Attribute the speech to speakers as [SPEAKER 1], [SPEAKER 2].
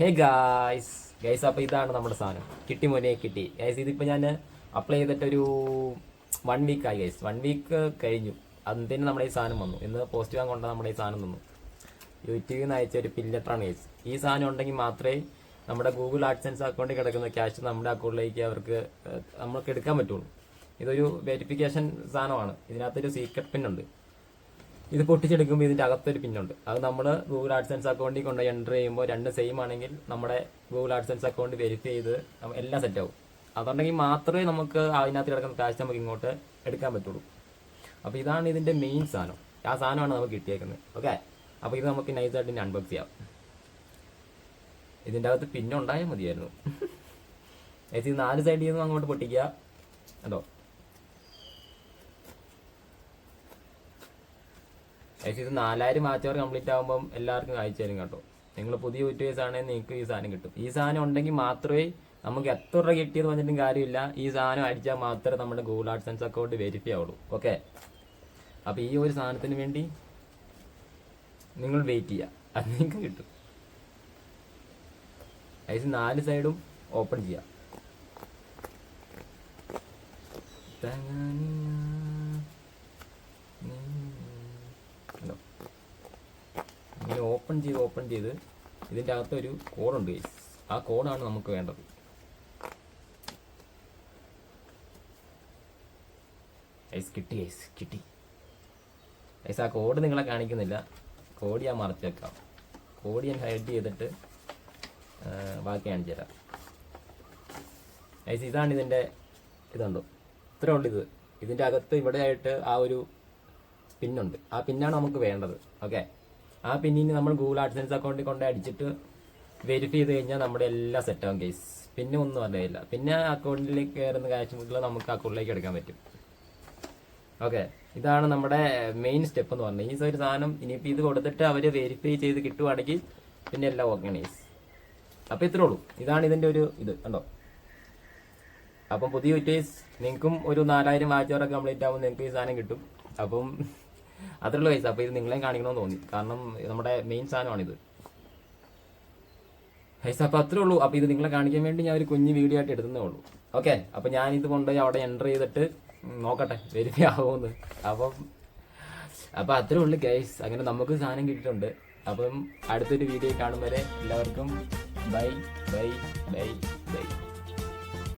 [SPEAKER 1] Hey guys guys അപ്പോൾ ഇതാണ് നമ്മുടെ സാധനം. കിട്ടി മോനെ കിട്ടി. ഗൈസ് ഇതിപ്പോൾ ഞാൻ അപ്ലൈ ചെയ്തിട്ടൊരു വൺ വീക്ക് ആയി ഗൈസ് വൺ വീക്ക് കഴിഞ്ഞു. അതിന് നമ്മുടെ ഈ സാധനം വന്നു. ഇന്ന് പോസ്റ്റ് ചെയ്യാൻ കൊണ്ട നമ്മുടെ ഈ സാധനം തന്നു യൂട്യൂബിൽ നിന്ന് അയച്ച ഒരു പില്ലറ്ററാണ് ഗൈസ് ഈ സാധനം ഉണ്ടെങ്കിൽ മാത്രമേ നമ്മുടെ ഗൂഗിൾ ആഡ്സൻസ് അക്കൗണ്ടിൽ കിടക്കുന്ന ക്യാഷ് നമ്മുടെ അക്കൗണ്ടിലേക്ക് അവർക്ക് നമ്മൾക്ക് എടുക്കാൻ പറ്റുള്ളൂ. ഇതൊരു വെരിഫിക്കേഷൻ സാധനമാണ്. ഇതിനകത്തൊരു സീക്രട്ട് പിൻ ഉണ്ട്. ഇത് പൊട്ടിച്ചെടുക്കുമ്പോൾ ഇതിന്റെ അകത്തൊരു പിന്നുണ്ട്. അത് നമ്മൾ ഗൂഗിൾ ആഡ്സൻസ് അക്കൗണ്ടിൽ കൊണ്ട് എന്റർ ചെയ്യുമ്പോൾ രണ്ട് സെയിം ആണെങ്കിൽ നമ്മുടെ ഗൂഗിൾ ആഡ്സൻസ് അക്കൗണ്ട് വെരിഫൈ ചെയ്ത് എല്ലാം സെറ്റ് ആവും. അതുണ്ടെങ്കിൽ മാത്രമേ നമുക്ക് അതിനകത്ത് കിടക്കുന്ന കാശ് നമുക്ക് ഇങ്ങോട്ട് എടുക്കാൻ പറ്റുള്ളൂ. അപ്പോൾ ഇതാണ് ഇതിന്റെ മെയിൻ സാധനം. ആ സാധനമാണ് നമുക്ക് കിട്ടിയേക്കുന്നത്. ഓക്കെ അപ്പോൾ ഇത് നമുക്ക് നൈസായിട്ട് ഇനി അൺബോക്സ് ചെയ്യാം. ഇതിന്റെ അകത്ത് പിന്നുണ്ടായാൽ മതിയായിരുന്നു. ഏച്ചി നാല് സൈഡിൽ നിന്നും അങ്ങോട്ട് പൊട്ടിക്കുക. കണ്ടോ? ഏകദേശം ഇത് നാലായിരം വാച്ചവർ കംപ്ലീറ്റ് ആകുമ്പോൾ എല്ലാവർക്കും അയച്ചു തരും കേട്ടോ. നിങ്ങൾ പുതിയ യൂട്യൂബേഴ്സ് ആണെങ്കിൽ നിങ്ങൾക്ക് ഈ സാധനം കിട്ടും. ഈ സാധനം ഉണ്ടെങ്കിൽ മാത്രമേ നമുക്ക് എത്ര രൂപ കിട്ടിയെന്ന് പറഞ്ഞിട്ടും കാര്യമില്ല. ഈ സാധനം അടിച്ചാൽ മാത്രമേ നമ്മുടെ ഗൂഗിൾ ആഡ്സൻസ് അക്കൗണ്ട് വെരിഫൈ ആവുള്ളൂ. ഓക്കെ അപ്പോൾ ഈ ഒരു സാധനത്തിന് വേണ്ടി നിങ്ങൾ വെയിറ്റ് ചെയ്യുക. അത് നിങ്ങൾക്ക് കിട്ടും. ഏകദേശം നാല് സൈഡും ഓപ്പൺ ചെയ്യാം ഇങ്ങനെ ഓപ്പൺ ചെയ്ത് ഓപ്പൺ ചെയ്ത് ഇതിന്റെ അകത്തൊരു കോഡുണ്ട് ആ കോഡാണ് നമുക്ക് വേണ്ടത്. ഐസ് കിട്ടി ഐസ് കിട്ടി. ഐസ് ആ കോഡ് നിങ്ങളെ കാണിക്കുന്നില്ല. കോഡ് ഞാൻ മറച്ചു വെക്കാം കോഡ് ഞാൻ ഹൈഡ് ചെയ്തിട്ട് ബാക്കി കാണിച്ചു തരാം. ഐസ് ഇതാണ് ഇതിന്റെ ഇതുണ്ടോ ഇത്രേ ഉള്ളൂ ഇത്. ഇതിന്റെ അകത്ത് ഇവിടെ ആയിട്ട് ആ ഒരു പിന്നുണ്ട് ആ പിന്നാണ് നമുക്ക് വേണ്ടത്. ഓക്കെ ആ പിന്നെ നമ്മൾ ഗൂഗിൾ ആഡ്സൻസ് അക്കൗണ്ടിൽ കൊണ്ട് അടിച്ചിട്ട് വെരിഫൈ ചെയ്ത് കഴിഞ്ഞാൽ നമ്മുടെ എല്ലാം സെറ്റ് ആവും കേസ് പിന്നെ ഒന്നും അറിയില്ല. പിന്നെ അക്കൗണ്ടിലേക്ക് കയറുന്ന കാശ് മുതൽ നമുക്ക് അക്കൗണ്ടിലേക്ക് എടുക്കാൻ പറ്റും. ഓക്കെ ഇതാണ് നമ്മുടെ മെയിൻ സ്റ്റെപ്പ് എന്ന് പറഞ്ഞത്. ഈ ഒരു സാധനം ഇനിയിപ്പോൾ ഇത് കൊടുത്തിട്ട് അവർ വെരിഫൈ ചെയ്ത് കിട്ടുവാണെങ്കിൽ പിന്നെ എല്ലാം ഓക്കെ നൈസ് അപ്പോൾ ഇത്രേ ഉള്ളൂ. ഇതാണ് ഇതിന്റെ ഒരു ഇത് കണ്ടോ? അപ്പം പുതിയ യൂറ്റേഴ്സ് നിങ്ങൾക്കും ഒരു നാലായിരം വാച്ചോറൊക്കെ കംപ്ലീറ്റ് ആകുമ്പോൾ നിങ്ങൾക്ക് ഈ സാധനം കിട്ടും. അപ്പം അത്രയുള്ള പൈസ അപ്പോൾ ഇത് നിങ്ങളെയും കാണിക്കണമെന്ന് തോന്നി. കാരണം നമ്മുടെ മെയിൻ സാധനമാണിത്. പൈസ അപ്പോൾ അത്രേ ഉള്ളൂ. അപ്പോൾ ഇത് നിങ്ങളെ കാണിക്കാൻ വേണ്ടി ഞാൻ ഒരു കുഞ്ഞ് വീഡിയോ ആയിട്ട് എടുത്തതേ ഉള്ളൂ. ഓക്കെ അപ്പോൾ ഞാൻ ഇത് കൊണ്ടുപോയി അവിടെ എന്റർ ചെയ്തിട്ട് നോക്കട്ടെ വെരിഫൈ ആവുമെന്ന്. അപ്പം അപ്പോൾ അത്രേ ഉള്ളൂ ഗൈസ് അങ്ങനെ നമുക്ക് സാധനം കിട്ടിയിട്ടുണ്ട്. അപ്പം അടുത്തൊരു വീഡിയോ കാണും വരെ എല്ലാവർക്കും ബൈ ബൈ ബൈ ബൈ